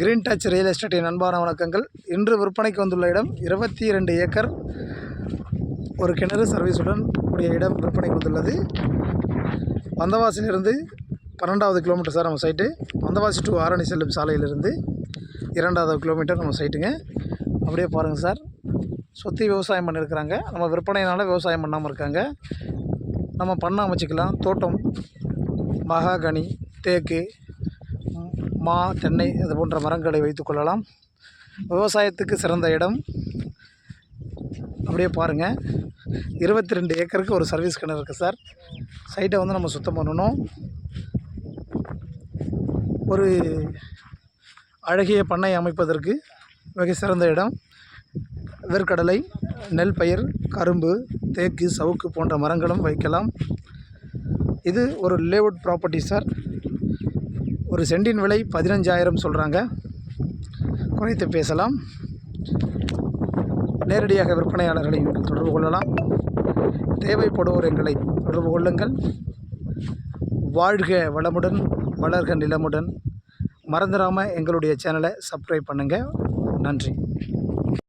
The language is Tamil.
கிரீன் டச் ரியல் எஸ்டேட்டின் அன்பான வணக்கங்கள். இன்று விற்பனைக்கு வந்துள்ள இடம் இருபத்தி இரண்டு ஏக்கர் ஒரு கிணறு சர்வீஸுடன் கூடிய இடம் விற்பனைக்கு வந்துள்ளது. வந்தவாசிலிருந்து பன்னெண்டாவது கிலோமீட்டர் சார் நம்ம சைட்டு வந்தவாசி டு ஆரணி செல்லும் சாலையிலிருந்து இரண்டாவது கிலோமீட்டர் நம்ம சைட்டுங்க அப்படியே பாருங்கள் சார். சுற்றி விவசாயம் பண்ணியிருக்கிறாங்க நம்ம விற்பனையினால் விவசாயம் பண்ணாமல் இருக்காங்க. நம்ம பண்ண அமைச்சிக்கலாம். தோட்டம் மகாகனி தேக்கு மா தென்னை இது போன்ற மரங்களை வைத்துக் கொள்ளலாம். விவசாயத்துக்கு சிறந்த இடம். அப்படியே பாருங்கள் இருபத்தி ரெண்டு ஏக்கருக்கு ஒரு சர்வீஸ் கிணறு இருக்குது சார். சைட்டை வந்து நம்ம சுத்தம் பண்ணணும். ஒரு அழகிய பண்ணை அமைப்பதற்கு மிக சிறந்த இடம். வேர்க்கடலை நெல் பயிர் கரும்பு தேக்கு சவுக்கு போன்ற மரங்களும் வைக்கலாம். இது ஒரு லேவுட் ப்ராப்பர்ட்டி சார். ஒரு சென்டின் விலை பதினஞ்சாயிரம் சொல்கிறாங்க குறைத்து பேசலாம். நேரடியாக விற்பனையாளர்களை நீங்கள் தொடர்பு கொள்ளலாம். தேவைப்படுவோர் எங்களை தொடர்பு கொள்ளுங்கள். வாழ்க வளமுடன் வளர்க நிலமுடன். மறந்துடாமல் எங்களுடைய சேனலை சப்ஸ்கிரைப் பண்ணுங்கள் நன்றி.